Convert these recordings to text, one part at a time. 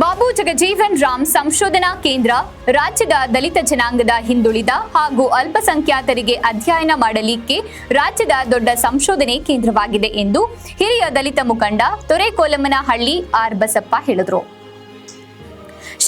ಬಾಬು ಜಗಜೀವನ್ ರಾಮ್ ಸಂಶೋಧನಾ ಕೇಂದ್ರ ರಾಜ್ಯದ ದಲಿತ ಜನಾಂಗದ ಹಿಂದುಳಿದ ಹಾಗೂ ಅಲ್ಪಸಂಖ್ಯಾತರಿಗೆ ಅಧ್ಯಯನ ಮಾಡಲಿಕ್ಕೆ ರಾಜ್ಯದ ದೊಡ್ಡ ಸಂಶೋಧನೆ ಕೇಂದ್ರವಾಗಿದೆ ಎಂದು ಹಿರಿಯ ದಲಿತ ಮುಖಂಡ ತೊರೆಕೋಲಮ್ಮನಹಳ್ಳಿ ಆರ್ ಬಸಪ್ಪ ಹೇಳಿದರು.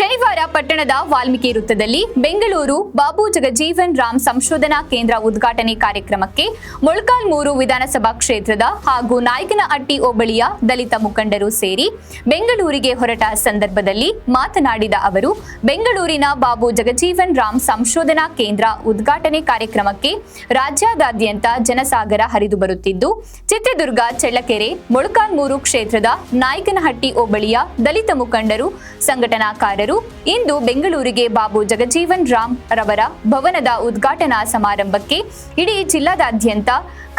ಶನಿವಾರ ಪಟ್ಟಣದ ವಾಲ್ಮೀಕಿ ವೃತ್ತದಲ್ಲಿ ಬೆಂಗಳೂರು ಬಾಬು ಜಗಜೀವನ್ ರಾಮ್ ಸಂಶೋಧನಾ ಕೇಂದ್ರ ಉದ್ಘಾಟನೆ ಕಾರ್ಯಕ್ರಮಕ್ಕೆ ಮೊಳಕಾಲ್ಮೂರು ವಿಧಾನಸಭಾ ಕ್ಷೇತ್ರದ ಹಾಗೂ ನಾಯಕನಹಟ್ಟಿ ಹೋಬಳಿಯ ದಲಿತ ಮುಖಂಡರು ಸೇರಿ ಬೆಂಗಳೂರಿಗೆ ಹೊರಟ ಸಂದರ್ಭದಲ್ಲಿ ಮಾತನಾಡಿದ ಅವರು, ಬೆಂಗಳೂರಿನ ಬಾಬು ಜಗಜೀವನ್ ರಾಮ್ ಸಂಶೋಧನಾ ಕೇಂದ್ರ ಉದ್ಘಾಟನೆ ಕಾರ್ಯಕ್ರಮಕ್ಕೆ ರಾಜ್ಯಾದ್ಯಂತ ಜನಸಾಗರ ಹರಿದು ಬರುತ್ತಿದ್ದು, ಚಿತ್ರದುರ್ಗ ಚಳ್ಳಕೆರೆ ಮೊಳಕಾಲ್ಮೂರು ಕ್ಷೇತ್ರದ ನಾಯಕನಹಟ್ಟಿ ಹೋಬಳಿಯ ದಲಿತ ಮುಖಂಡರು, ಸಂಘಟನಾಕಾರರು ಇಂದು ಬೆಂಗಳೂರಿಗೆ ಬಾಬು ಜಗಜೀವನ್ ರಾಮ್ ರವರ ಭವನದ ಉದ್ಘಾಟನಾ ಸಮಾರಂಭಕ್ಕೆ ಇಡೀ ಜಿಲ್ಲಾದಾದ್ಯಂತ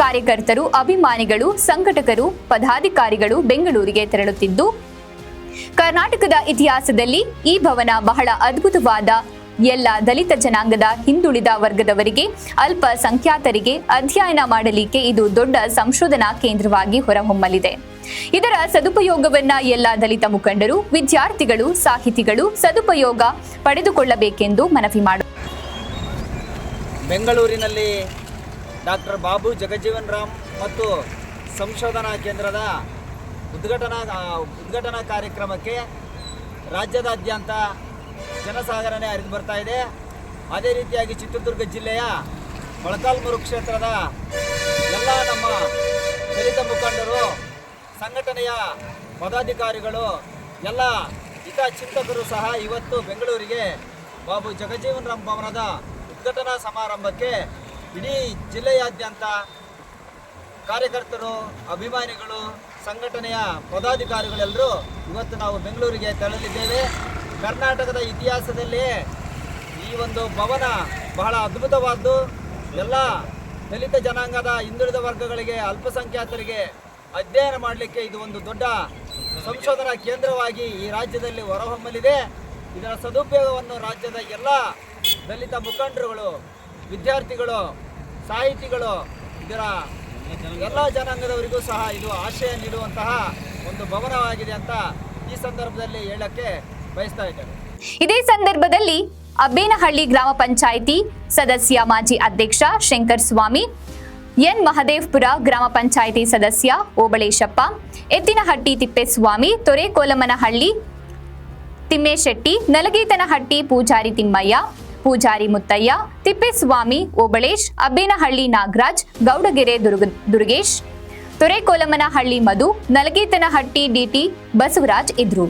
ಕಾರ್ಯಕರ್ತರು, ಅಭಿಮಾನಿಗಳು, ಸಂಘಟಕರು, ಪದಾಧಿಕಾರಿಗಳು ಬೆಂಗಳೂರಿಗೆ ತೆರಳುತ್ತಿದ್ದು, ಕರ್ನಾಟಕದ ಇತಿಹಾಸದಲ್ಲಿ ಈ ಭವನ ಬಹಳ ಅದ್ಭುತವಾದ ಎಲ್ಲ ದಲಿತ ಜನಾಂಗದ ಹಿಂದುಳಿದ ವರ್ಗದವರಿಗೆ ಅಲ್ಪಸಂಖ್ಯಾತರಿಗೆ ಅಧ್ಯಯನ ಮಾಡಲಿಕ್ಕೆ ಇದು ದೊಡ್ಡ ಸಂಶೋಧನಾ ಕೇಂದ್ರವಾಗಿ ಹೊರಹೊಮ್ಮಲಿದೆ. ಇದರ ಸದುಪಯೋಗವನ್ನ ಎಲ್ಲ ದಲಿತ ಮುಖಂಡರು, ವಿದ್ಯಾರ್ಥಿಗಳು, ಸಾಹಿತಿಗಳು ಸದುಪಯೋಗ ಪಡೆದುಕೊಳ್ಳಬೇಕೆಂದು ಮನವಿ ಮಾಡ ಬೆಂಗಳೂರಿನಲ್ಲಿ ಡಾಕ್ಟರ್ ಬಾಬು ಜಗಜೀವನ್ ರಾಮ್ ಮತ್ತು ಸಂಶೋಧನಾ ಕೇಂದ್ರದ ಉದ್ಘಾಟನಾ ಉದ್ಘಾಟನಾ ಕಾರ್ಯಕ್ರಮಕ್ಕೆ ರಾಜ್ಯದಾದ್ಯಂತ ಜನಸಾಗರನೆ ಹರಿದು ಬರ್ತಾ ಇದೆ. ಅದೇ ರೀತಿಯಾಗಿ ಚಿತ್ರದುರ್ಗ ಜಿಲ್ಲೆಯ ಮೊಳಕಾಲ್ಮೂರು ಕ್ಷೇತ್ರದ ಎಲ್ಲ ನಮ್ಮ ದಲಿತ ಮುಖಂಡರು, ಸಂಘಟನೆಯ ಪದಾಧಿಕಾರಿಗಳು, ಎಲ್ಲ ಹಿತಚಿಂತಕರು ಸಹ ಇವತ್ತು ಬೆಂಗಳೂರಿಗೆ ಬಾಬು ಜಗಜೀವನ್ ರಾಮ್ ಭವನದ ಉದ್ಘಾಟನಾ ಸಮಾರಂಭಕ್ಕೆ ಇಡೀ ಜಿಲ್ಲೆಯಾದ್ಯಂತ ಕಾರ್ಯಕರ್ತರು, ಅಭಿಮಾನಿಗಳು, ಸಂಘಟನೆಯ ಪದಾಧಿಕಾರಿಗಳೆಲ್ಲರೂ ಇವತ್ತು ನಾವು ಬೆಂಗಳೂರಿಗೆ ತೆರಳಿದ್ದೇವೆ. ಕರ್ನಾಟಕದ ಇತಿಹಾಸದಲ್ಲಿ ಈ ಒಂದು ಭವನ ಬಹಳ ಅದ್ಭುತವಾದ್ದು. ಎಲ್ಲ ದಲಿತ ಜನಾಂಗದ ಹಿಂದುಳಿದ ವರ್ಗಗಳಿಗೆ, ಅಲ್ಪಸಂಖ್ಯಾತರಿಗೆ ಅಧ್ಯಯನ ಮಾಡಲಿಕ್ಕೆ ಇದು ಒಂದು ದೊಡ್ಡ ಸಂಶೋಧನಾ ಕೇಂದ್ರವಾಗಿ ಈ ರಾಜ್ಯದಲ್ಲಿ ಹೊರಹೊಮ್ಮಲಿದೆ. ಇದರ ಸದುಪಯೋಗವನ್ನು ರಾಜ್ಯದ ಎಲ್ಲ ದಲಿತ ಮುಖಂಡರುಗಳು, ವಿದ್ಯಾರ್ಥಿಗಳು, ಸಾಹಿತಿಗಳು, ಇದರ ಎಲ್ಲ ಜನಾಂಗದವರಿಗೂ ಸಹ ಇದು ಆಶಯ ನೀಡುವಂತಹ ಒಂದು ಭವನವಾಗಿದೆ ಅಂತ ಈ ಸಂದರ್ಭದಲ್ಲಿ ಹೇಳಕ್ಕೆ ಬಯಸ್ತಾ ಇದೇ ಸಂದರ್ಭದಲ್ಲಿ ಅಬ್ಬೇನಹಳ್ಳಿ ಗ್ರಾಮ ಪಂಚಾಯಿತಿ ಸದಸ್ಯ ಮಾಜಿ ಅಧ್ಯಕ್ಷ ಶಂಕರ್ ಸ್ವಾಮಿ, ಎನ್ ಮಹದೇವ್ಪುರ ಗ್ರಾಮ ಪಂಚಾಯಿತಿ ಸದಸ್ಯ ಓಬಳೇಶಪ್ಪ, ಎತ್ತಿನಹಟ್ಟಿ ತಿಪ್ಪೇಸ್ವಾಮಿ ತೊರೆಕೋಲಮ್ಮನಹಳ್ಳಿ ತಿಮ್ಮೇಶೆಟ್ಟಿ, ನಲಗೀತನಹಟ್ಟಿ ಪೂಜಾರಿ ತಿಮ್ಮಯ್ಯ, ಪೂಜಾರಿ ಮುತ್ತಯ್ಯ, ತಿಪ್ಪೇಸ್ವಾಮಿ ಓಬಳೇಶ್ ಅಬ್ಬೇನಹಳ್ಳಿ ನಾಗರಾಜ್, ಗೌಡಗೆರೆ ದುರ್ಗ ದುರ್ಗೇಶ್ ತೊರೆಕೋಲಮ್ಮನಹಳ್ಳಿ ಮಧು, ನಲಗೀತನಹಟ್ಟಿ ಡಿಟಿ ಬಸವರಾಜ್ ಇದ್ರು.